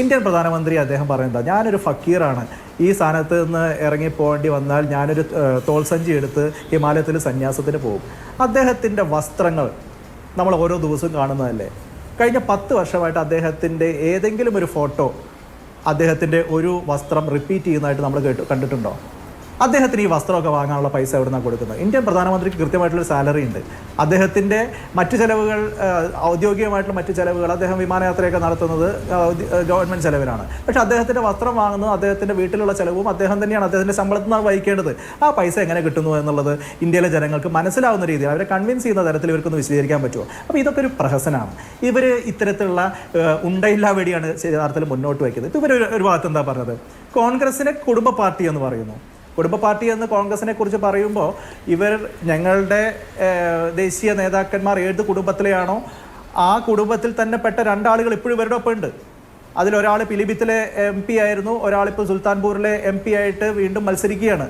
Indian പ്രധാനമന്ത്രി അദ്ദേഹം പറയുന്നത് ഞാനൊരു ഫക്കീറാണ്. ഈ സ്ഥാനത്ത് നിന്ന് ഇറങ്ങി പോകേണ്ടി വന്നാൽ ഞാനൊരു തോൾസഞ്ചി എടുത്ത് ഹിമാലയത്തിൽ സന്യാസത്തിന് പോകും. അദ്ദേഹത്തിന്റെ വസ്ത്രങ്ങൾ നമ്മൾ ഓരോ ദിവസവും കാണുന്നതല്ലേ? കഴിഞ്ഞ പത്ത് വർഷമായിട്ട് അദ്ദേഹത്തിന്റെ ഏതെങ്കിലും ഒരു ഫോട്ടോ അദ്ദേഹത്തിന്റെ ഒരു വസ്ത്രം റിപ്പീറ്റ് ചെയ്യുന്നതായിട്ട് നമ്മൾ കേട്ടു കണ്ടിട്ടുണ്ടോ? അദ്ദേഹത്തിന് ഈ വസ്ത്രമൊക്കെ വാങ്ങാനുള്ള പൈസ എവിടെ നിന്നാണ് കൊടുക്കുന്നത്? ഇന്ത്യൻ പ്രധാനമന്ത്രിക്ക് കൃത്യമായിട്ടുള്ള സാലറി ഉണ്ട്. അദ്ദേഹത്തിന്റെ മറ്റു ചിലവുകൾ ഔദ്യോഗികമായിട്ടുള്ള മറ്റു ചിലവുകൾ അദ്ദേഹം വിമാനയാത്രയൊക്കെ നടത്തുന്നത് ഗവൺമെന്റ് ചെലവിലാണ്. പക്ഷേ അദ്ദേഹത്തിന്റെ വസ്ത്രം വാങ്ങുന്നത് അദ്ദേഹത്തിന്റെ വീട്ടിലുള്ള ചിലവും അദ്ദേഹം തന്നെയാണ്. അദ്ദേഹത്തിന്റെ ശമ്പളത്തിൽ നിന്നാണ് വഹിക്കേണ്ടത്. ആ പൈസ എങ്ങനെ കിട്ടുന്നു എന്നുള്ളത് ഇന്ത്യയിലെ ജനങ്ങൾക്ക് മനസ്സിലാവുന്ന രീതിയിൽ അവരെ കൺവിൻസ് ചെയ്യുന്ന തരത്തിൽ ഇവർക്കൊന്ന് വിശദീകരിക്കാൻ പറ്റുമോ? അപ്പോൾ ഇതൊക്കെ ഒരു പ്രഹസനമാണ് ഇവർ ഇത്തരത്തിലുള്ള ഉണ്ടയില്ലാ വേടിയാണ് യഥാർത്ഥത്തിൽ മുന്നോട്ട് വയ്ക്കുന്നത്. ഇവർ ഒരു ഭാഗത്ത് എന്താ പറഞ്ഞത്? കോൺഗ്രസിനെ കുടുംബ പാർട്ടി എന്ന് പറയുന്നു. കുടുംബ പാർട്ടി എന്ന് കോൺഗ്രസിനെ കുറിച്ച് പറയുമ്പോൾ ഇവർ ഞങ്ങളുടെ ദേശീയ നേതാക്കന്മാർ ഏത് കുടുംബത്തിലെയാണോ ആ കുടുംബത്തിൽ തന്നെ പെട്ട രണ്ടാളുകൾ ഇപ്പോഴും ഇവരുടെ ഒപ്പം ഉണ്ട്. അതിലൊരാൾ പിലിഭിത്തിലെ എം പി ആയിരുന്നു ഒരാളിപ്പോൾ സുൽത്താൻപൂരിലെ എം പി ആയിട്ട് വീണ്ടും മത്സരിക്കുകയാണ്.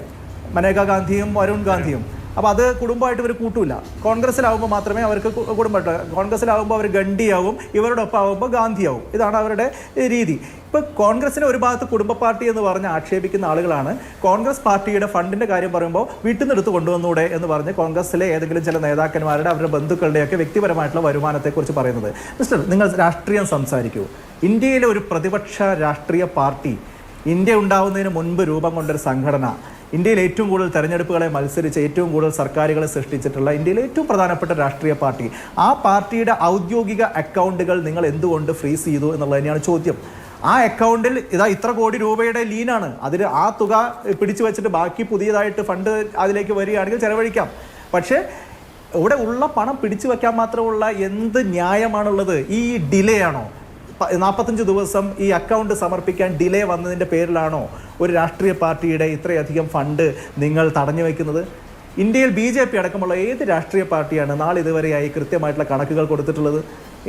മനേക ഗാന്ധിയും വരുൺ ഗാന്ധിയും. അപ്പോൾ അത് കുടുംബമായിട്ട് ഇവർ കൂട്ടൂല. കോൺഗ്രസ്സിലാവുമ്പോൾ മാത്രമേ അവർക്ക് കുടുംബമായിട്ട് കോൺഗ്രസ്സിലാവുമ്പോൾ അവർ ഗണ്ഡിയാവും ഇവരോടൊപ്പം ആവുമ്പോൾ ഗാന്ധിയാവും. ഇതാണ് അവരുടെ രീതി. ഇപ്പോൾ കോൺഗ്രസിനെ ഒരു ഭാഗത്ത് കുടുംബ പാർട്ടി എന്ന് പറഞ്ഞ് ആക്ഷേപിക്കുന്ന ആളുകളാണ്. കോൺഗ്രസ് പാർട്ടിയുടെ ഫണ്ടിന്റെ കാര്യം പറയുമ്പോൾ വീട്ടിൽ നിന്ന് എടുത്ത് കൊണ്ടുവന്നൂടെ എന്ന് പറഞ്ഞ് കോൺഗ്രസ്സിലെ ഏതെങ്കിലും ചില നേതാക്കന്മാരുടെ അവരുടെ ബന്ധുക്കളുടെയൊക്കെ വ്യക്തിപരമായിട്ടുള്ള വരുമാനത്തെക്കുറിച്ച് പറയുന്നത്. മിസ്റ്റർ നിങ്ങൾ രാഷ്ട്രീയം സംസാരിക്കൂ. ഇന്ത്യയിലെ ഒരു പ്രതിപക്ഷ രാഷ്ട്രീയ പാർട്ടി ഇന്ത്യ ഉണ്ടാവുന്നതിന് മുൻപ് രൂപം കൊണ്ടൊരു സംഘടന ഇന്ത്യയിൽ ഏറ്റവും കൂടുതൽ തെരഞ്ഞെടുപ്പുകളെ മത്സരിച്ച് ഏറ്റവും കൂടുതൽ സർക്കാരുകളെ സൃഷ്ടിച്ചിട്ടുള്ള ഇന്ത്യയിലെ ഏറ്റവും പ്രധാനപ്പെട്ട രാഷ്ട്രീയ പാർട്ടി. ആ പാർട്ടിയുടെ ഔദ്യോഗിക അക്കൗണ്ടുകൾ നിങ്ങൾ എന്തുകൊണ്ട് ഫ്രീസ് ചെയ്തു എന്നുള്ളത് തന്നെയാണ് ചോദ്യം. ആ അക്കൗണ്ടിൽ ഇതാ ഇത്ര കോടി രൂപയുടെ ലീനാണ് അതിൽ ആ തുക പിടിച്ചു വെച്ചിട്ട് ബാക്കി പുതിയതായിട്ട് ഫണ്ട് അതിലേക്ക് വരികയാണെങ്കിൽ ചെലവഴിക്കാം. പക്ഷേ ഇവിടെ ഉള്ള പണം പിടിച്ചു വെക്കാൻ മാത്രമുള്ള എന്ത് ന്യായമാണുള്ളത്? ഈ ഡിലേ ആണോ? നാൽപ്പത്തഞ്ച് ദിവസം ഈ അക്കൗണ്ട് സമർപ്പിക്കാൻ ഡിലേ വന്നതിന്റെ പേരിലാണോ ഒരു രാഷ്ട്രീയ പാർട്ടിയുടെ ഇത്രയധികം ഫണ്ട് നിങ്ങൾ തടഞ്ഞു വയ്ക്കുന്നത് ഇന്ത്യയിൽ ബി ജെ പി അടക്കമുള്ള ഏത് രാഷ്ട്രീയ പാർട്ടിയാണ് നാളെ ഇതുവരെയായി കൃത്യമായിട്ടുള്ള കണക്കുകൾ കൊടുത്തിട്ടുള്ളത്?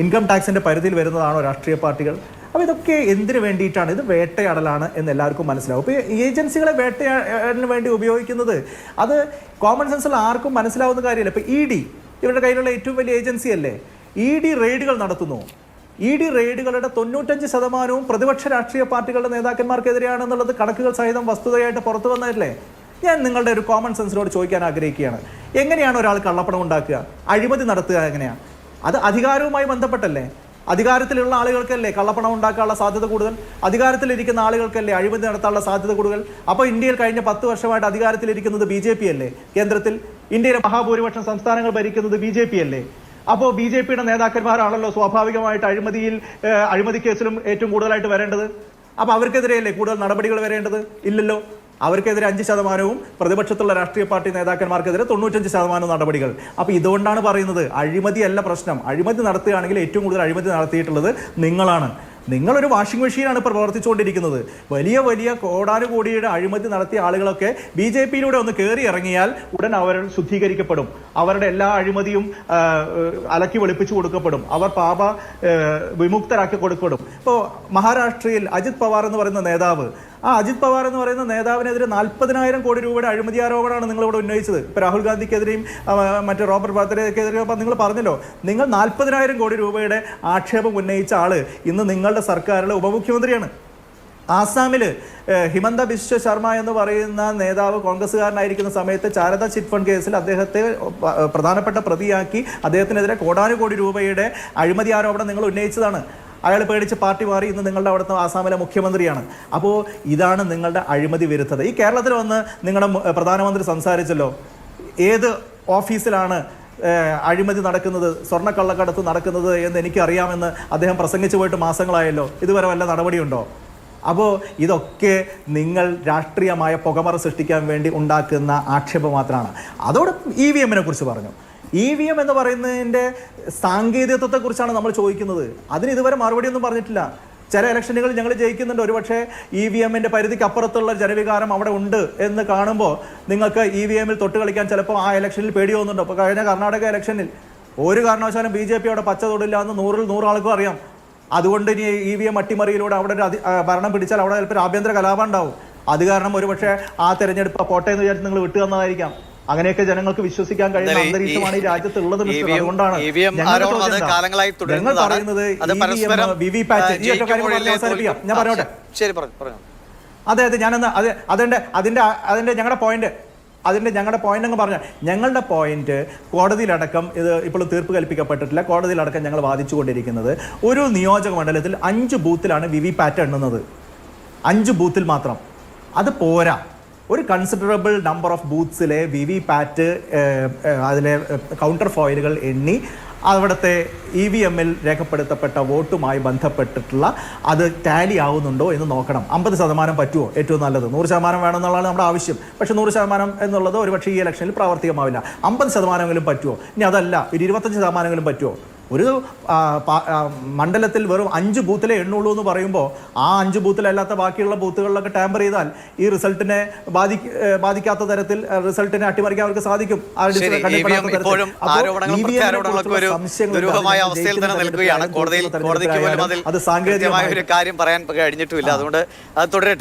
ഇൻകം ടാക്സിന്റെ പരിധിയിൽ വരുന്നതാണോ രാഷ്ട്രീയ പാർട്ടികൾ? അപ്പോൾ ഇതൊക്കെ എന്തിനു വേണ്ടിയിട്ടാണ്? ഇത് വേട്ടയാടലാണ് എന്ന് എല്ലാവർക്കും മനസ്സിലാവും. ഇപ്പോൾ ഏജൻസികളെ വേട്ടയാടിന് വേണ്ടി ഉപയോഗിക്കുന്നത് അത് കോമൺ സെൻസിൽ ആർക്കും മനസ്സിലാവുന്ന കാര്യമല്ല. ഇപ്പോൾ ഇ ഡി ഇവരുടെ കയ്യിലുള്ള ഏറ്റവും വലിയ ഏജൻസി അല്ലേ ഇ ഡി റെയ്ഡുകൾ നടത്തുന്നു. ഇ ഡി റെയ്ഡുകളുടെ തൊണ്ണൂറ്റഞ്ച് ശതമാനവും പ്രതിപക്ഷ രാഷ്ട്രീയ പാർട്ടികളുടെ നേതാക്കന്മാർക്കെതിരെയാണെന്നുള്ളത് കണക്കുകൾ സഹിതം വസ്തുതയായിട്ട് പുറത്തു വന്നതല്ലേ? ഞാൻ നിങ്ങളുടെ ഒരു കോമൺ സെൻസിനോട് ചോദിക്കാൻ ആഗ്രഹിക്കുകയാണ്. എങ്ങനെയാണ് ഒരാൾ കള്ളപ്പണം ഉണ്ടാക്കുക? അഴിമതി നടത്തുക എങ്ങനെയാണ് അത് അധികാരവുമായി ബന്ധപ്പെട്ടല്ലേ? അധികാരത്തിലുള്ള ആളുകൾക്കല്ലേ കള്ളപ്പണം ഉണ്ടാക്കാനുള്ള സാധ്യത കൂടുതൽ? അധികാരത്തിലിരിക്കുന്ന ആളുകൾക്കല്ലേ അഴിമതി നടത്താനുള്ള സാധ്യത കൂടുതൽ? അപ്പോൾ ഇന്ത്യയിൽ കഴിഞ്ഞ പത്ത് വർഷമായിട്ട് അധികാരത്തിലിരിക്കുന്നത് ബി ജെ പി അല്ലേ? കേന്ദ്രത്തിൽ ഇന്ത്യയിലെ മഹാഭൂരിപക്ഷം സംസ്ഥാനങ്ങൾ ഭരിക്കുന്നത് ബി ജെ പി അല്ലേ? അപ്പോൾ ബി ജെ പിയുടെ നേതാക്കന്മാരാണല്ലോ സ്വാഭാവികമായിട്ട് അഴിമതിയിൽ അഴിമതി കേസിലും ഏറ്റവും കൂടുതലായിട്ട് വരേണ്ടത്? അപ്പോൾ അവർക്കെതിരെയല്ലേ കൂടുതൽ നടപടികൾ വരേണ്ടത്? ഇല്ലല്ലോ. അവർക്കെതിരെ അഞ്ച് ശതമാനവും പ്രതിപക്ഷത്തുള്ള രാഷ്ട്രീയ പാർട്ടി നേതാക്കന്മാർക്കെതിരെ തൊണ്ണൂറ്റഞ്ച് ശതമാനവും നടപടികൾ. അപ്പോൾ ഇതുകൊണ്ടാണ് പറയുന്നത് അഴിമതിയല്ല പ്രശ്നം. അഴിമതി നടത്തുകയാണെങ്കിൽ ഏറ്റവും കൂടുതൽ അഴിമതി നടത്തിയിട്ടുള്ളത് നിങ്ങളാണ്. നിങ്ങളൊരു വാഷിംഗ് മെഷീനാണ് ഇപ്പോൾ പ്രവർത്തിച്ചുകൊണ്ടിരിക്കുന്നത്. വലിയ വലിയ കോടാനുകോടിയുടെ അഴിമതി നടത്തിയ ആളുകളൊക്കെ ബി ജെ പിയിലൂടെ ഒന്ന് കയറി ഇറങ്ങിയാൽ ഉടൻ അവർ ശുദ്ധീകരിക്കപ്പെടും. അവരുടെ എല്ലാ അഴിമതിയും അലക്കി വെളുപ്പിച്ചു കൊടുക്കപ്പെടും. അവർ പാപ വിമുക്തരാക്കി കൊടുക്കപ്പെടും. ഇപ്പോൾ മഹാരാഷ്ട്രയിൽ അജിത് പവാർ എന്ന് പറയുന്ന നേതാവ് ആ അജിത് പവാർ എന്ന് പറയുന്ന നേതാവിനെതിരെ നാൽപ്പതിനായിരം കോടി രൂപയുടെ അഴിമതി ആരോപണമാണ് നിങ്ങളിവിടെ ഉന്നയിച്ചത്. ഇപ്പോൾ രാഹുൽ ഗാന്ധിക്കെതിരെയും മറ്റേ റോബർട്ട് വാദ്രയ്ക്കെതിരെയും അപ്പം നിങ്ങൾ പറഞ്ഞല്ലോ നിങ്ങൾ നാൽപ്പതിനായിരം കോടി രൂപയുടെ ആക്ഷേപം ഉന്നയിച്ച ആൾ ഇന്ന് നിങ്ങളുടെ സർക്കാരിലെ ഉപമുഖ്യമന്ത്രിയാണ്. ആസാമിൽ ഹിമന്ത ബിശ്വ ശർമ്മ എന്ന് പറയുന്ന നേതാവ് കോൺഗ്രസ്സുകാരനായിരിക്കുന്ന സമയത്ത് ചാരദ ചിറ്റ് ഫണ്ട് കേസിൽ അദ്ദേഹത്തെ പ്രധാനപ്പെട്ട പ്രതിയാക്കി അദ്ദേഹത്തിനെതിരെ കോടാനുകോടി രൂപയുടെ അഴിമതി ആരോപണം നിങ്ങൾ ഉന്നയിച്ചതാണ്. അയാൾ പേടിച്ച് പാർട്ടി മാറി ഇന്ന് നിങ്ങളുടെ അവിടുത്തെ ആസാമിലെ മുഖ്യമന്ത്രിയാണ്. അപ്പോൾ ഇതാണ് നിങ്ങളുടെ അഴിമതി വിരുദ്ധത ഈ കേരളത്തിൽ വന്ന് നിങ്ങളുടെ പ്രധാനമന്ത്രി സംസാരിച്ചല്ലോ. ഏത് ഓഫീസിലാണ് അഴിമതി നടക്കുന്നത് സ്വർണക്കള്ളക്കടത്ത് നടക്കുന്നത് എന്ന് എനിക്കറിയാമെന്ന് അദ്ദേഹം പ്രസംഗിച്ചു പോയിട്ട് മാസങ്ങളായല്ലോ. ഇതുവരെ വല്ല നടപടിയുണ്ടോ? അപ്പോൾ ഇതൊക്കെ നിങ്ങൾ രാഷ്ട്രീയമായ പുകമറ സൃഷ്ടിക്കാൻ വേണ്ടി ഉണ്ടാക്കുന്ന ആക്ഷേപം മാത്രമാണ്. അതോടെ ഇ വി എമ്മിനെ കുറിച്ച് പറഞ്ഞു. ഇ വി എം എന്ന് പറയുന്നതിന്റെ സാങ്കേതികത്വത്തെക്കുറിച്ചാണ് നമ്മൾ ചോദിക്കുന്നത്. അതിന് ഇതുവരെ മറുപടി ഒന്നും പറഞ്ഞിട്ടില്ല. ചില ഇലക്ഷനുകൾ ഞങ്ങൾ ജയിക്കുന്നുണ്ട്. ഒരുപക്ഷെ ഇ വി എമ്മിന്റെ പരിധിക്ക് അപ്പുറത്തുള്ള ജനവികാരം അവിടെ ഉണ്ട് എന്ന് കാണുമ്പോൾ നിങ്ങൾക്ക് ഇ വി എമ്മിൽ തൊട്ട് കളിക്കാൻ ചിലപ്പോൾ ആ ഇലക്ഷനിൽ പേടി തോന്നുന്നുണ്ട് അപ്പോൾ കഴിഞ്ഞ കർണാടക ഇലക്ഷനിൽ ഒരു കാരണവശാലും ബി ജെ പി അവിടെ പച്ച തൊടില്ല എന്ന് നൂറിൽ നൂറാൾക്കും അറിയാം. അതുകൊണ്ട് ഇനി ഇ വി എം അട്ടിമറിയിലൂടെ അവിടെ ഒരു ഭരണം പിടിച്ചാൽ അവിടെ ചിലപ്പോൾ ആഭ്യന്തര കലാപം ഉണ്ടാവും. അത് കാരണം ഒരുപക്ഷെ ആ തെരഞ്ഞെടുപ്പ് പോട്ടെ എന്ന് വിചാരിച്ച് നിങ്ങൾ വിട്ടു തന്നതായിരിക്കാം. അങ്ങനെയൊക്കെ ജനങ്ങൾക്ക് വിശ്വസിക്കാൻ കഴിയുന്ന അന്തരീക്ഷമാണ് ഈ രാജ്യത്ത് ഉള്ളത് മിസ്റ്റർ അതുകൊണ്ടാണ്. കാലങ്ങളായി ഞങ്ങൾ. പറയുന്നത് അത് പരസ്പരം, വി വി പാറ്റ് ആ, ഈ ഒറ്റ കാര്യം പറഞ്ഞ് അവസാനിപ്പിക്കാം. ഞാൻ പറഞ്ഞോട്ടെ ശരി പറഞ്ഞു അതെ അതെ ഞാനൊന്ന് അതെ അതിന്റെ അതിന്റെ അതിന്റെ ഞങ്ങളുടെ പോയിന്റ് അതിന്റെ ഞങ്ങളുടെ പോയിന്റ് അങ്ങ് പറഞ്ഞ. ഞങ്ങളുടെ പോയിന്റ് കോടതിയിലടക്കം ഇത് ഇപ്പോൾ തീർപ്പ് കൽപ്പിക്കപ്പെട്ടിട്ടില്ല. കോടതിയിലടക്കം ഞങ്ങൾ വാദിച്ചുകൊണ്ടിരിക്കുന്നത് ഒരു നിയോജക മണ്ഡലത്തിൽ അഞ്ച് ബൂത്തിലാണ് വി വി പാറ്റ് എണ്ണുന്നത്. അഞ്ച് ബൂത്തിൽ മാത്രം. അത് പോരാ. ഒരു കൺസിഡറബിൾ നമ്പർ ഓഫ് ബൂത്ത്സിലെ വി വി പാറ്റ് അതിലെ കൗണ്ടർ ഫോയിലുകൾ എണ്ണി അവിടുത്തെ ഇ വി എമ്മിൽ രേഖപ്പെടുത്തപ്പെട്ട വോട്ടുമായി ബന്ധപ്പെട്ടിട്ടുള്ള അത് ടാലി ആവുന്നുണ്ടോ എന്ന് നോക്കണം. അമ്പത് ശതമാനം പറ്റുമോ ഏറ്റവും നല്ലത്. നൂറ് ശതമാനം വേണമെന്നുള്ളതാണ് നമ്മുടെ ആവശ്യം. പക്ഷേ നൂറ് ശതമാനം എന്നുള്ളത് ഒരുപക്ഷേ ഈ ഇലക്ഷനിൽ പ്രാവർത്തികമാവില്ല. അമ്പത് ശതമാനമെങ്കിലും പറ്റുമോ ഇനി അതല്ല. ഒരു ഇരുപത്തഞ്ച് ശതമാനമെങ്കിലും പറ്റുമോ ഒരു മണ്ഡലത്തിൽ വെറും അഞ്ച് ബൂത്തിലെ എണ്ണുള്ളൂ എന്ന് പറയുമ്പോൾ ആ അഞ്ച് ബൂത്തിലല്ലാത്ത ബാക്കിയുള്ള ബൂത്തുകളിലൊക്കെ ടാമ്പർ ചെയ്താൽ ഈ റിസൾട്ടിനെ ബാധി ബാധിക്കാത്ത തരത്തിൽ റിസൾട്ടിനെ അട്ടിമറിക്കാൻ അവർക്ക് സാധിക്കും. അത് സാങ്കേതികമായ ഒരു കാര്യം പറയാൻ കഴിഞ്ഞിട്ടുമില്ല. അതുകൊണ്ട് അത് തുടരട്ടെ.